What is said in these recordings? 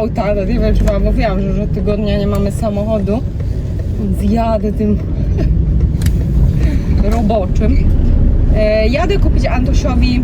auta, no nie wiem czy wam mówiłam, że już od tygodnia nie mamy samochodu, więc jadę tym roboczym. E, jadę kupić Antosiowi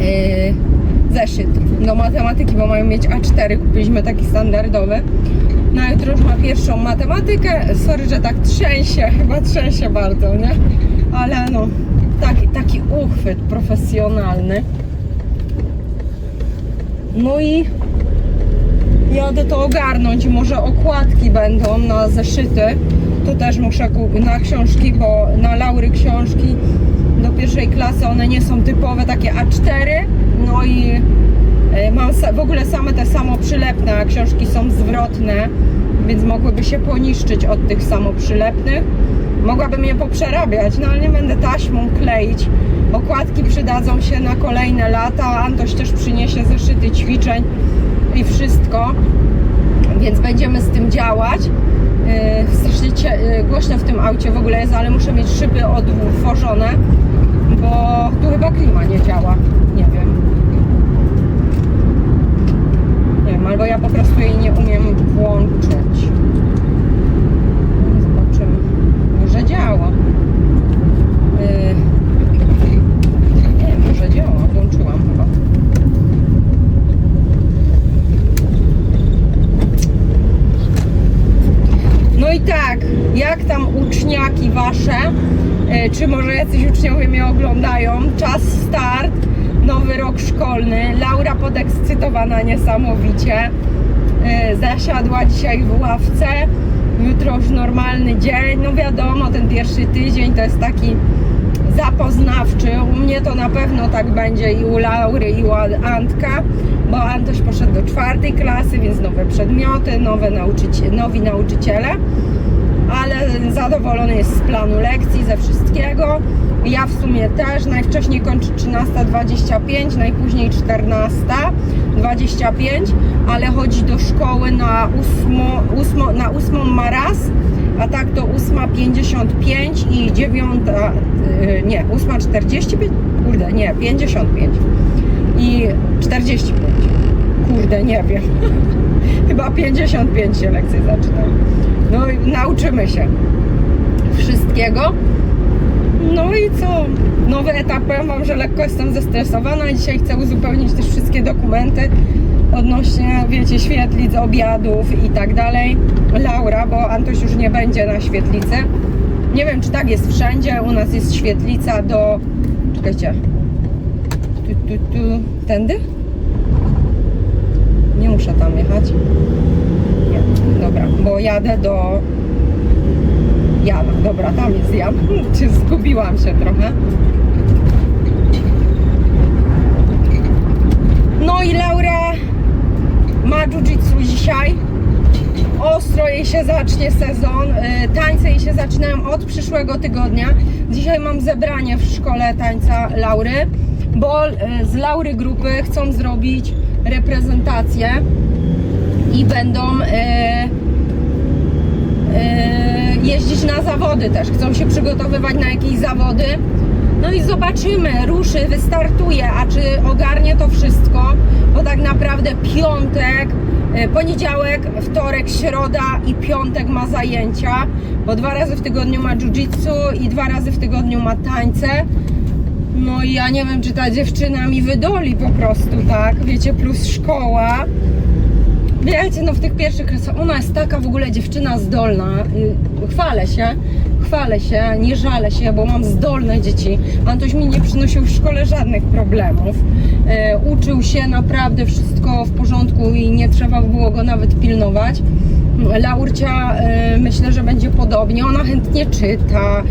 e, zeszyt do matematyki, bo mają mieć A4, kupiliśmy taki standardowy. Na jutro już ma pierwszą matematykę. Sorry, że tak trzęsie, chyba trzęsie bardzo, nie? Ale no, taki, taki uchwyt profesjonalny. No i jadę to ogarnąć. Może okładki będą na zeszyty. To też muszę kupić na książki, bo na laury książki do pierwszej klasy one nie są typowe takie A4. No i e, mam w ogóle same te samo przylepne, a książki są zwrotne, więc mogłyby się poniszczyć od tych samoprzylepnych. Mogłabym je poprzerabiać, no ale nie będę taśmą kleić. Okładki przydadzą się na kolejne lata. Antoś też przyniesie zeszyty ćwiczeń i wszystko, więc będziemy z tym działać. Yy, strasznie yy, głośno w tym aucie w ogóle jest, ale muszę mieć szyby otworzone, bo tu chyba klima nie działa. Nie wiem. Nie wiem, albo ja po prostu jej nie umiem włączyć. Zobaczymy. Może działa. Yy, nie, może działa. Włączyłam chyba. No i tak, jak tam uczniaki wasze, e, czy może jacyś uczniowie mnie oglądają, czas start, nowy rok szkolny, Laura podekscytowana niesamowicie, E, zasiadła dzisiaj w ławce, jutro już normalny dzień, no wiadomo, ten pierwszy tydzień to jest taki zapoznawczy. U mnie to na pewno tak będzie i u Laury, i u Antka, bo Antoś poszedł do czwartej klasy, więc nowe przedmioty, nowe nauczycie, nowi nauczyciele. Ale zadowolony jest z planu lekcji, ze wszystkiego. Ja w sumie też. Najwcześniej kończy 13.25, najpóźniej 14.25, ale chodzi do szkoły na ósmo, ósmo, na ósmą ma raz, a tak to 8.55 i 9, yy, nie, 8.45, kurde, nie, 55 i 45. Kurde, nie wiem. Chyba 55 się lekcje zaczynają. No i nauczymy się wszystkiego. No i co? Nowy etap, powiem Wam, że lekko jestem zestresowana. Dzisiaj chcę uzupełnić też wszystkie dokumenty odnośnie, wiecie, świetlic, obiadów i tak dalej. Laura, bo Antoś już nie będzie na świetlicy. Nie wiem, czy tak jest wszędzie. U nas jest świetlica do... Czekajcie. Tu, tu, tu. Tędy? Nie muszę tam jechać. Nie, dobra, bo jadę do Jana. Dobra, tam jest Jan. Czy zgubiłam się trochę. No i Laura ma jiu-jitsu dzisiaj. Ostro jej się zacznie sezon. Y, Tańce jej się zaczynają od przyszłego tygodnia. Dzisiaj mam zebranie w szkole tańca Laury, bo y, z Laury grupy chcą zrobić reprezentację i będą y, jeździć na zawody też. Chcą się przygotowywać na jakieś zawody. No i zobaczymy, ruszy, wystartuje, a czy ogarnie to wszystko, bo tak naprawdę piątek, y, poniedziałek, wtorek, środa i piątek ma zajęcia, bo dwa razy w tygodniu ma jiu-jitsu i dwa razy w tygodniu ma tańce. No i ja nie wiem, czy ta dziewczyna mi wydoli po prostu, tak? Wiecie, plus szkoła. Wiecie, no w tych pierwszych klasach ona jest taka w ogóle dziewczyna zdolna. Y, Chwalę się, chwalę się, nie żalę się, bo mam zdolne dzieci. Antoś mi nie przynosił w szkole żadnych problemów. E, uczył się naprawdę wszystko w porządku i nie trzeba było go nawet pilnować. Laurcia e, myślę, że będzie podobnie. Ona chętnie czyta.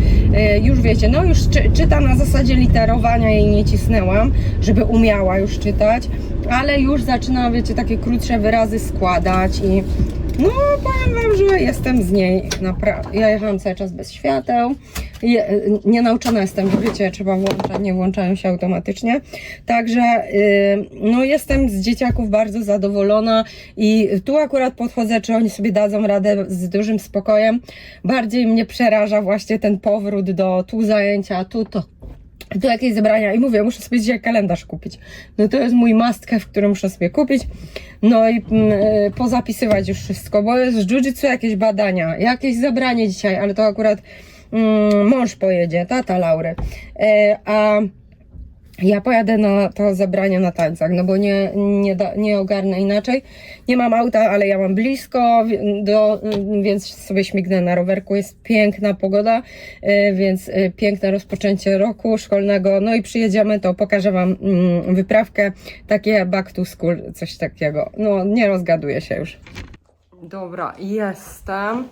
Już wiecie, no już czy, czyta na zasadzie literowania jej nie cisnęłam, żeby umiała już czytać, ale już zaczyna, wiecie, takie krótsze wyrazy składać i no powiem wam, że jestem z niej naprawdę. Ja jechałam cały czas bez świateł. Je, nie nauczona jestem, że wiecie, trzeba włączać, nie włączają się automatycznie. Także yy, no jestem z dzieciaków bardzo zadowolona i tu akurat podchodzę, czy oni sobie dadzą radę z dużym spokojem. Bardziej mnie przeraża właśnie ten powrót do tu zajęcia, tu to tu jakieś zebrania i mówię, muszę sobie dzisiaj kalendarz kupić. No to jest mój mastkę, w którym muszę sobie kupić. No i mm, y, pozapisywać już wszystko, bo jest jiu-jitsu jakieś badania, jakieś zebranie dzisiaj, ale to akurat mm, mąż pojedzie, tata Laury. E, a ja pojadę na to zebranie na tańcach, no bo nie, nie, da, nie ogarnę inaczej. Nie mam auta, ale ja mam blisko, do, więc sobie śmignę na rowerku. Jest piękna pogoda, y, więc y, piękne rozpoczęcie roku szkolnego. No i przyjedziemy, to pokażę Wam mm, wyprawkę, takie back to school, coś takiego. No nie rozgaduję się już. Dobra, jestem.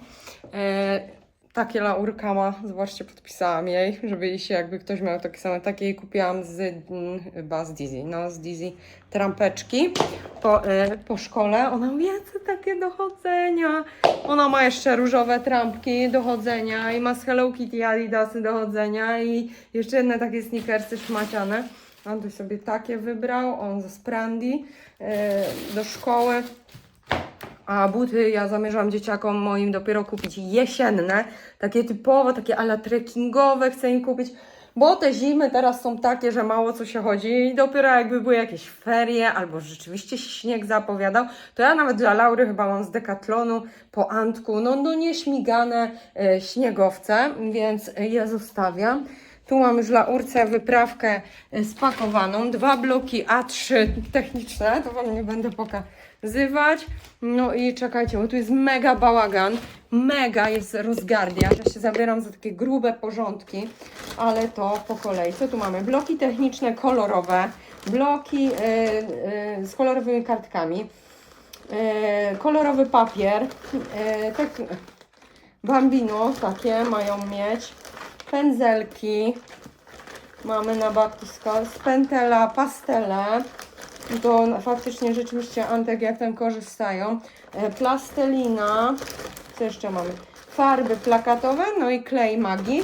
Takie laurka ma, zobaczcie, podpisałam jej, żeby jej się jakby ktoś miał takie same, takie jej kupiłam z, mm, chyba z Dizzy, no z Dizzy trampeczki po, e, po szkole. Ona mówi, takie dochodzenia. Ona ma jeszcze różowe trampki dochodzenia i ma z Hello Kitty Adidasy dochodzenia i jeszcze jedne takie sneakersy szmaciane. Tu sobie takie wybrał, on ze Sprandi e, do szkoły. A buty ja zamierzam dzieciakom moim dopiero kupić jesienne, takie typowo, takie ala trekkingowe chcę im kupić, bo te zimy teraz są takie, że mało co się chodzi i dopiero jakby były jakieś ferie albo rzeczywiście śnieg zapowiadał, to ja nawet dla Laury chyba mam z Decathlonu po Antku, no, no nieśmigane e, śniegowce, więc je zostawiam. Tu mam już dla Urce wyprawkę e, spakowaną, dwa bloki A3 techniczne, to Wam nie będę pokazywać. No i czekajcie, bo tu jest mega bałagan, mega jest rozgardia. Ja się zabieram za takie grube porządki, ale to po kolei. Co tu mamy? Bloki techniczne kolorowe, bloki e, e, z kolorowymi kartkami, e, kolorowy papier, e, tak, Bambino takie mają mieć, pędzelki, mamy na z pentela, pastele, to faktycznie rzeczywiście Antek jak tam korzystają, e, plastelina, co jeszcze mamy, farby plakatowe, no i klej magii,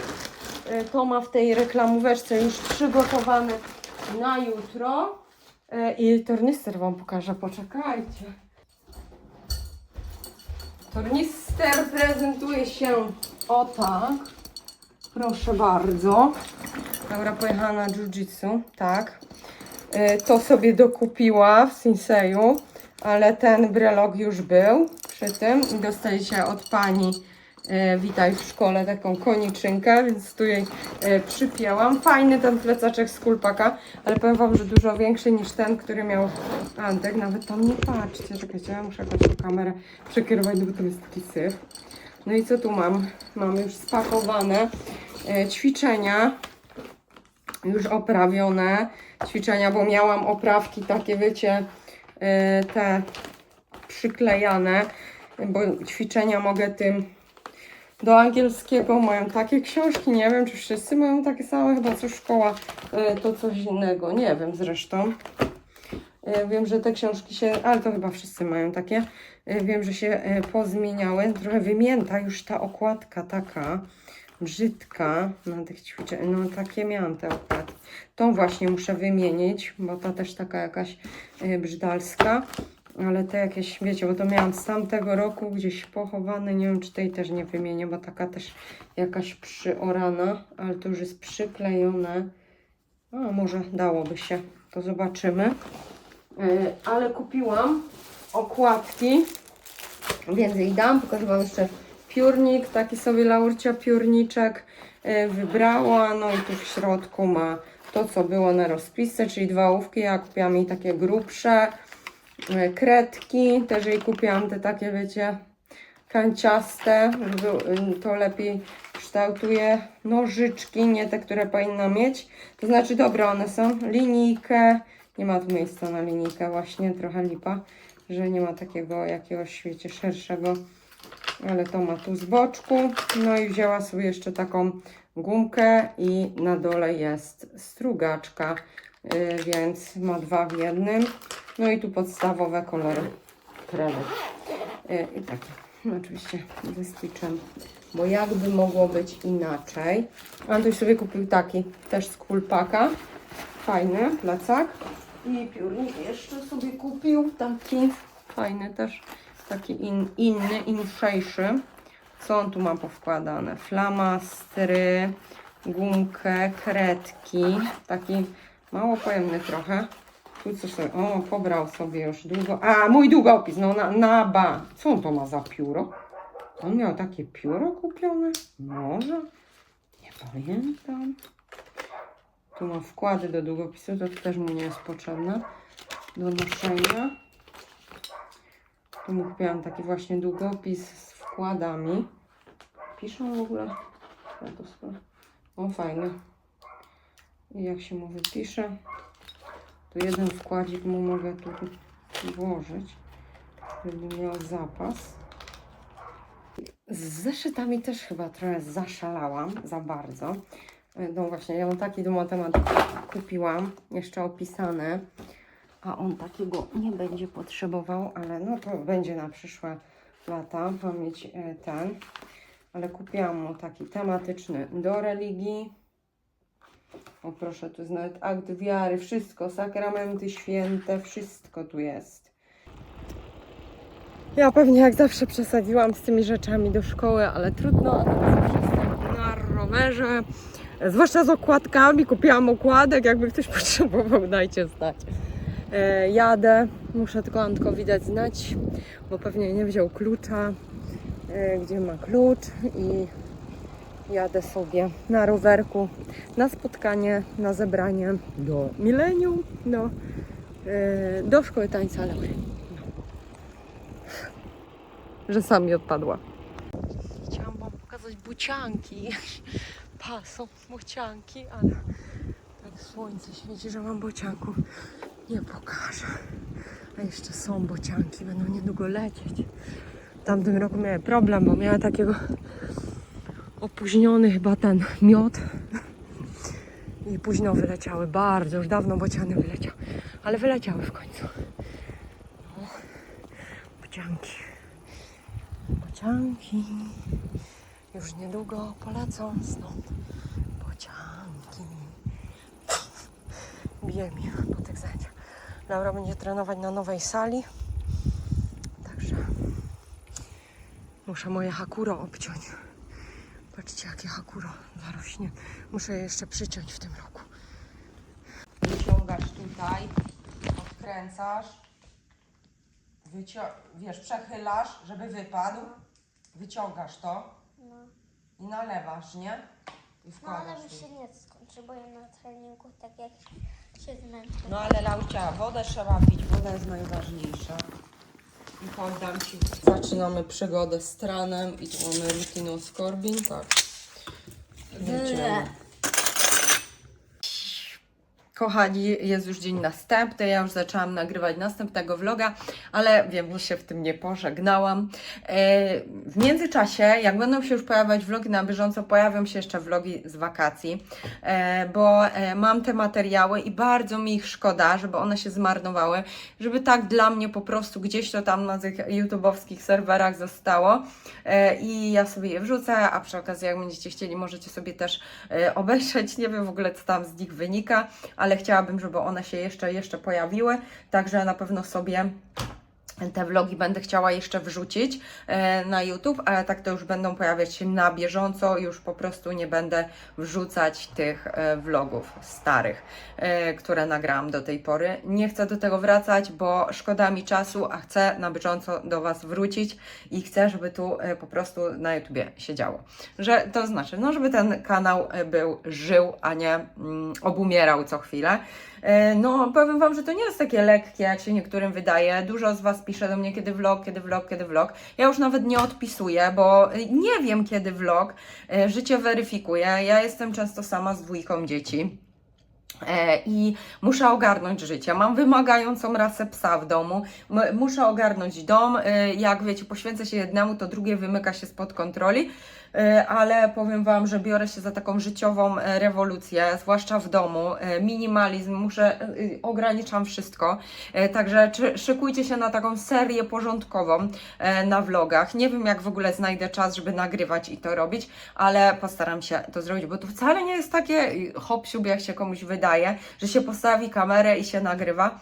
E, to ma w tej reklamóweczce już przygotowany na jutro E, i tornister Wam pokażę, poczekajcie. Tornister prezentuje się o tak. Proszę bardzo. Laura pojechała na jiu-jitsu, tak. Y, To sobie dokupiła w Sinseju, ale ten brelok już był przy tym i dostaliście od pani y, Witaj w szkole taką koniczynkę, więc tu jej y, przypięłam. Fajny ten plecaczek z kulpaka, ale powiem Wam, że dużo większy niż ten, który miał Antek. Nawet tam nie patrzcie, czekajcie, ja muszę jakoś kamerę przekierować, bo to jest taki syf. No i co tu mam? Mam już spakowane e, ćwiczenia, już oprawione ćwiczenia, bo miałam oprawki takie, wiecie, e, te przyklejane, bo ćwiczenia mogę tym do angielskiego mają takie książki, nie wiem czy wszyscy mają takie same, chyba co szkoła e, to coś innego, nie wiem zresztą. E, Wiem, że te książki się, ale to chyba wszyscy mają takie. Wiem, że się pozmieniały. Trochę wymięta już ta okładka taka brzydka na tych ćwiczeniach. No takie miałam te okładki. Tą właśnie muszę wymienić, bo ta też taka jakaś e, brzydalska. Ale te jakieś, wiecie, bo to miałam z tamtego roku gdzieś pochowane. Nie wiem, czy tej też nie wymienię, bo taka też jakaś przyorana, ale to już jest przyklejone. A może dałoby się, to zobaczymy. E, ale kupiłam okładki, więc jej dam. Pokażę Wam jeszcze piórnik, taki sobie Laurcia piórniczek e, wybrała. No i tu w środku ma to, co było na rozpisce, czyli dwa ołówki. Ja kupiłam jej takie grubsze e, kredki. Też jej kupiłam te takie, wiecie, kanciaste, y, to lepiej kształtuje nożyczki, nie te, które powinna mieć. To znaczy, dobre one są. Linijkę, nie ma tu miejsca na linijkę, właśnie trochę lipa, że nie ma takiego jakiegoś, wiecie, szerszego, ale to ma tu z boczku. No i wzięła sobie jeszcze taką gumkę i na dole jest strugaczka, y, więc ma dwa w jednym. No i tu podstawowe kolory kredek. Y, I takie. Oczywiście ze stitchem, bo jakby mogło być inaczej. Antoś sobie kupił taki, też z kulpaka. Fajny plecak. I piórnik jeszcze sobie kupił, taki fajny też, taki in, inny, inniejszy. Co on tu ma powkładane? Flamastry, gumkę, kredki, taki mało pojemny trochę. Tu coś sobie, o, pobrał sobie już długo, a mój długopis, no na, na ba. Co on to ma za pióro? On miał takie pióro kupione? Może? Nie pamiętam. Tu ma wkłady do długopisu, to też mu nie jest potrzebne do noszenia. Tu kupiłam taki właśnie długopis z wkładami. Piszą w ogóle? Ja to. O. I jak się mu wypisze, to jeden wkładzik mu mogę tu włożyć, żeby miał zapas. Z zeszytami też chyba trochę zaszalałam za bardzo. No właśnie, ja mam taki do matematu kupiłam, jeszcze opisany, a on takiego nie będzie potrzebował, ale no to będzie na przyszłe lata, mam mieć e, ten. Ale kupiłam mu taki tematyczny do religii. O proszę, tu jest nawet akt wiary, wszystko, sakramenty święte, wszystko tu jest. Ja pewnie jak zawsze przesadziłam z tymi rzeczami do szkoły, ale trudno, a teraz na rowerze. Zwłaszcza z okładkami, kupiłam okładek, jakby ktoś potrzebował, dajcie znać. E, jadę, muszę tylko Antkowi dać znać, bo pewnie nie wziął klucza, e, gdzie ma klucz i jadę sobie na rowerku na spotkanie, na zebranie do Milenium, do, e, do szkoły tańca Laury. No. Że sami odpadła. Chciałam Wam pokazać bucianki. Pa, są bocianki, ale tak słońce świeci, że mam bocianków. Nie pokażę. A jeszcze są bocianki, będą niedługo lecieć. W tamtym roku miałem problem, bo miała takiego opóźniony chyba ten miod. I późno wyleciały, bardzo, już dawno bociany wyleciały. Ale wyleciały w końcu. No, bocianki. Bocianki. Już niedługo polecą stąd. Bocianki. Bije mi po tych. Laura będzie trenować na nowej sali. Także muszę moje hakuro obciąć. Patrzcie, jakie hakuro zarośnie. Muszę je jeszcze przyciąć w tym roku. Wyciągasz tutaj, odkręcasz, wycio- wiesz, przechylasz, żeby wypadł. Wyciągasz to No. i nalewasz, nie? I no ale mi się nie skończy, bo ja na treningu tak jak się zmęczę. No ale Laucia, wodę trzeba pić, woda jest najważniejsza. I poddam Ci. Zaczynamy przygodę z tranem i tu mamy rutinoskorbin, tak. Jedziemy. Kochani, jest już dzień następny. Ja już zaczęłam nagrywać następnego vloga, ale wiem, że się w tym nie pożegnałam. E, W międzyczasie, jak będą się już pojawiać vlogi na bieżąco, pojawią się jeszcze vlogi z wakacji, e, bo e, mam te materiały i bardzo mi ich szkoda, żeby one się zmarnowały, żeby tak dla mnie po prostu gdzieś to tam na tych YouTube'owskich serwerach zostało i ja sobie je wrzucę, a przy okazji, jak będziecie chcieli, możecie sobie też obejrzeć. Nie wiem w ogóle, co tam z nich wynika, ale chciałabym, żeby one się jeszcze, jeszcze pojawiły, także na pewno sobie te vlogi będę chciała jeszcze wrzucić e, na YouTube, ale tak to już będą pojawiać się na bieżąco, już po prostu nie będę wrzucać tych e, vlogów starych, e, które nagrałam do tej pory. Nie chcę do tego wracać, bo szkoda mi czasu, a chcę na bieżąco do Was wrócić i chcę, żeby tu po prostu na YouTubie się działo. Że to znaczy, no żeby ten kanał był, żył, a nie mm, obumierał co chwilę. E, No, powiem Wam, że to nie jest takie lekkie, jak się niektórym wydaje. Dużo z Was pisze do mnie, kiedy vlog, kiedy vlog, kiedy vlog. Ja już nawet nie odpisuję, bo nie wiem, kiedy vlog. E, Życie weryfikuje. Ja jestem często sama z dwójką dzieci. E, I muszę ogarnąć życie. Mam wymagającą rasę psa w domu. Muszę ogarnąć dom. Jak wiecie, poświęcę się jednemu, to drugie wymyka się spod kontroli. E, Ale powiem Wam, że biorę się za taką życiową e, rewolucję, zwłaszcza w domu. E, Minimalizm, muszę, ograniczam wszystko. Także szykujcie się na taką serię porządkową na vlogach. Nie wiem, jak w ogóle znajdę czas, żeby nagrywać i to robić, ale postaram się to zrobić, bo to wcale nie jest takie hop jak się komuś wydaje, że się postawi kamerę i się nagrywa.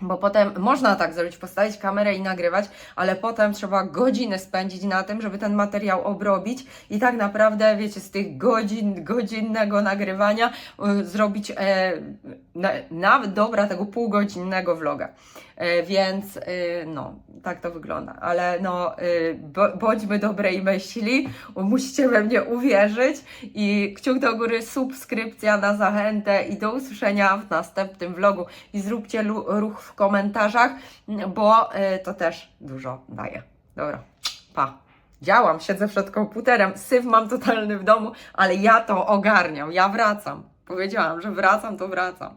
Bo potem można tak zrobić, postawić kamerę i nagrywać, ale potem trzeba godziny spędzić na tym, żeby ten materiał obrobić i tak naprawdę, wiecie, z tych godzin, godzinnego nagrywania y, zrobić e, na, nawet dobra tego półgodzinnego vloga. E, więc y, no, tak to wygląda. Ale no, y, bądźmy dobrej myśli, musicie we mnie uwierzyć i kciuk do góry, subskrypcja na zachętę i do usłyszenia w następnym vlogu i zróbcie ruch w komentarzach, bo y, to też dużo daje. Dobra, pa. Działam, siedzę przed komputerem, syf mam totalny w domu, ale ja to ogarniam, ja wracam. Powiedziałam, że wracam, to wracam.